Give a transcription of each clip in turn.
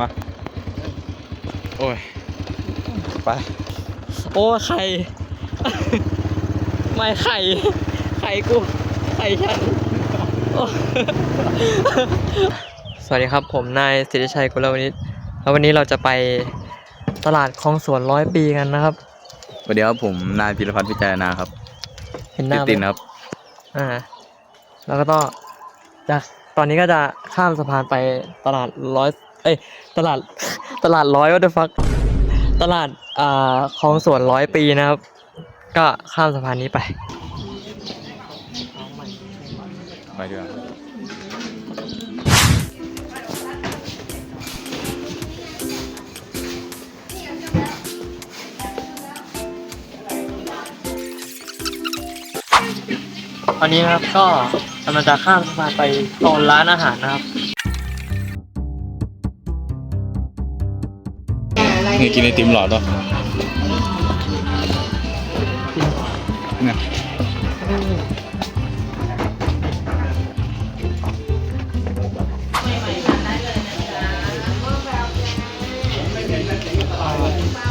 มา โอ้ย ไป โอ้ไข่ ไม่ไข่ ไข่กู ไข่ฉันโอ้สวัสดีครับผมนายสิทธิชัยกุลวณิชแล้ววันนี้เราจะไปตลาดคลองสวนร้อยปีกันนะครับ สวัสดีครับผมนายพิรพัฒน์วิจารณาครับเห็นหน้าไหมตินครับ อ่า แล้วก็ต้องจากตอนนี้ก็จะข้ามสะพานไปตลาดร้อยเอ้ยตลาดตลาดร้อยวัตฟักตลาดอ่าคลองสวนร้อยปีนะครับ ก็ข้ามสะพานนี้ไปไปดีกว่าตอนนี้นะครับก็กำลังจะข้ามสะพานไปโซนร้านอาหารนะครับ นี่กินไอติมหลอดเหรอเนี่ย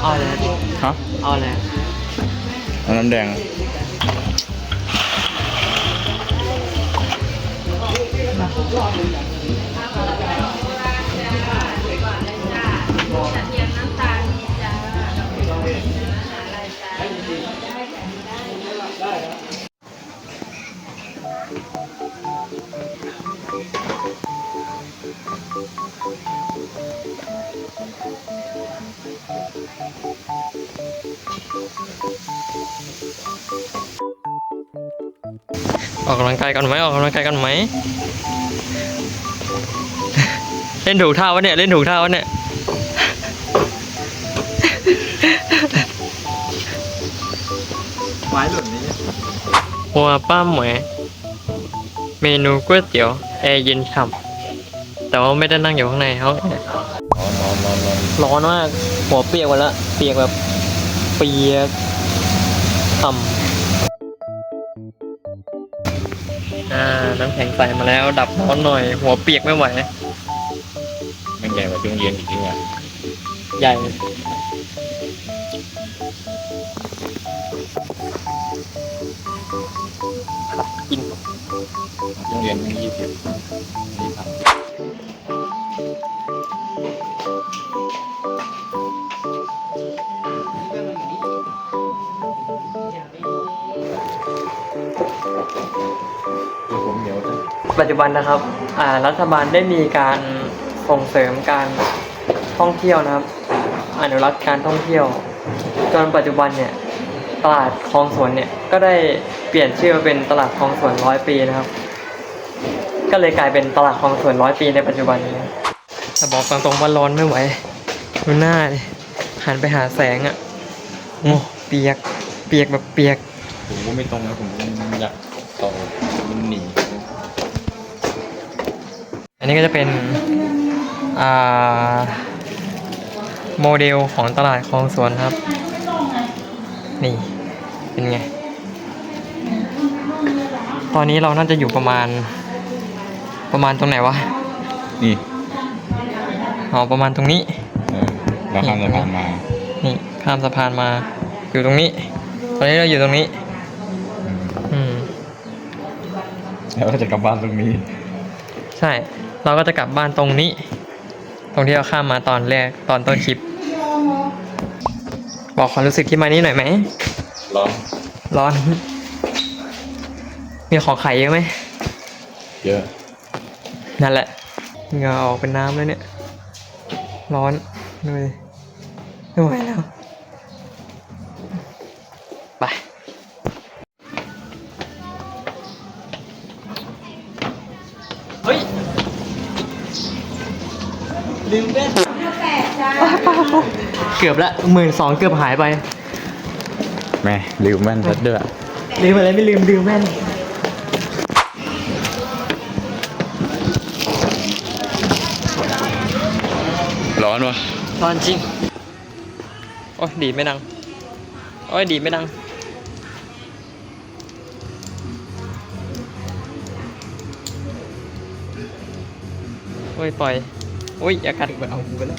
เอาเลยฮะเอาเลยเอาน้ำแดง ออกกำลังกายกันไหมออกกำลังกายกันไหม เล่นถูกท่าวะเนี่ย เล่นถูกท่าวะเนี่ย ไม้หล่นนี้หัวป้าหมวย เมนูก๋วยเตี๋ยวแอร์เย็นฉ่ำแต่ว่าไม่ได้นั่งอยู่ข้างในห้องแอร์ร้อนร้อนร้อนร้อนร้อนมาก หัวเปียกหมดแล้วเปียกแบบเปียกต่ำอ่าน้ำแข็งใส่มาแล้ว ดับร้อนหน่อย หัวเปียกไม่ไหว มันใหญ่กว่าช่วงเย็นอีกทีว่ะใหญ่ ช่วงเย็นยี่สิบนี่คือผมเหนียวจังปัจจุบันนะครับรัฐบาลได้มีการส่งเสริมการท่องเที่ยวนะครับ อนุรักษ์การท่องเที่ยว จนปัจจุบันเนี่ยตลาดคลองสวนเนี่ยก็ได้เปลี่ยนชื่อเป็นตลาดคลองสวนร้อยปีนะครับ ก็เลยกลายเป็นตลาดคลองสวนร้อยปีในปัจจุบันนี้แต่บอกตรงๆว่าร้อนไม่ไหวดูหน้าดิหันไปหาแสงอะ่ะโอ้เปียก เปียกแบบเปียก ผมก็ไม่ตรงนะผมอยากต่อมันหนีอันนี้ก็จะเป็นอ่าโมเดลของตลาดคลองสวนครับ นี่ เป็นไง ตอนนี้เราน่าจะอยู่ประมาณ ประมาณตรงไหนวะนี่อ๋อประมาณตรงนี้เออเราข้ามสะพานมา นี่ข้ามสะพานมา อยู่ตรงนี้ ตอนนี้เราอยู่ตรงนี้ อืมอืมแล้วก็จะกลับบ้านตรงนี้ ใช่ เราก็จะกลับบ้านตรงนี้ ตรงที่เราข้ามมาตอนแรกตอนต้นคลิป บอกความรู้สึกที่มานี้หน่อยไหม ร้อน ร้อน มีของขายเยอะไหม เยอะ นั่นแหละเหงื่อออกเป็นน้ำเลยเนี่ย ร้อนเลยไม่ไหวแล้ว ไป เฮ้ย ลืมแว่นเกือบละหมื่นสองเกือบหายไป แม่ลืมแว่นซะด้วยลืมอะไรไม่ลืมลืมแว่น ร้อนวะร้อนจริง โอ้ยดีไม่ดัง โอ้ยดีไม่ดัง โอ้ยปล่อย โอ้ยอย่ากัดเอาไปแล้ว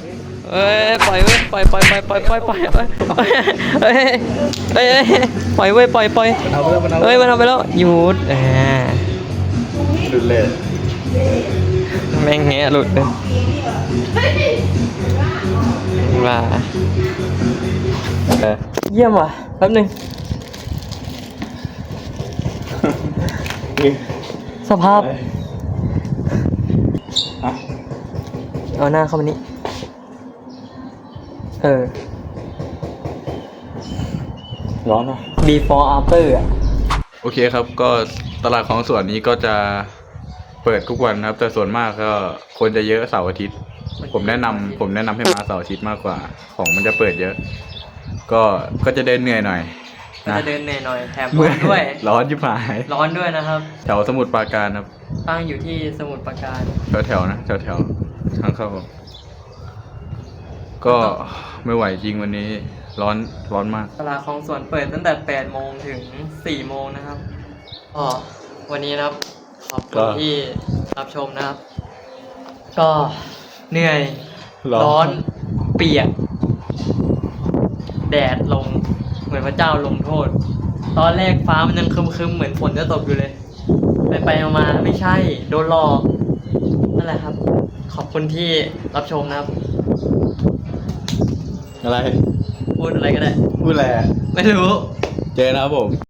เอ้ยปล่อยเว้ยปล่อยปล่อยปล่อยปล่อยปล่อยปล่อยเอ้ยเอ้ยปล่อยเว้ยปล่อยปล่อยเอ้ยมันเอาไปแล้วหยุดอ่าดูเล่ แม่งแงะหลุดเลยว่าเออเยี่ยมว่ะแป๊บหนึงนี่สภาพอะเอาหน้าเข้ามานี่เออ ร้อนเนาะ before after อะ โอเคครับ ก็ตลาดของส่วนนี้ก็จะ เปิดทุกวันครับ แต่ส่วนมากก็คนจะเยอะเสาร์อาทิตย์ ผมแนะนำผมแนะนำให้มาเสาร์อาทิตย์มากกว่า ของมันจะเปิดเยอะ ก็ก็จะเดินเหนื่อยหน่อยก็จะเดินเหนื่อยหน่อยแถมร้เมื่อนด้วย ร้อนยิบหายร้อนด้วยนะครับ แถวสมุทรปราการครับตั้งอยู่ที่สมุทรปราการ แถวแถวๆนะแถวแถวๆทางเข้าก็ไม่ไหวจริงวันนี้ ร้อนร้อนมาก ตลาดของสวนเปิดตั้งแต่ 8 โมงถึง 4 โมงนะครับก็วันนี้นะครับ ขอบคุก็ณที่รับชมนะครับ ก็เหนื่อยร้อน ร้อนเปียก แดดลงเหมือนพระเจ้าลงโทษ ตอนแรกฟ้ามันยังครึมๆเหมือนฝนจะตกอยู่เลย ไปไปๆมาๆไม่ใช่ โดนหลอกนั่นแหละครับ ขอบคุณที่รับชมนะครับ อะไรพูดอะไรก็ได้ พูดอะไรอะไม่รู้ เจอนะครับผม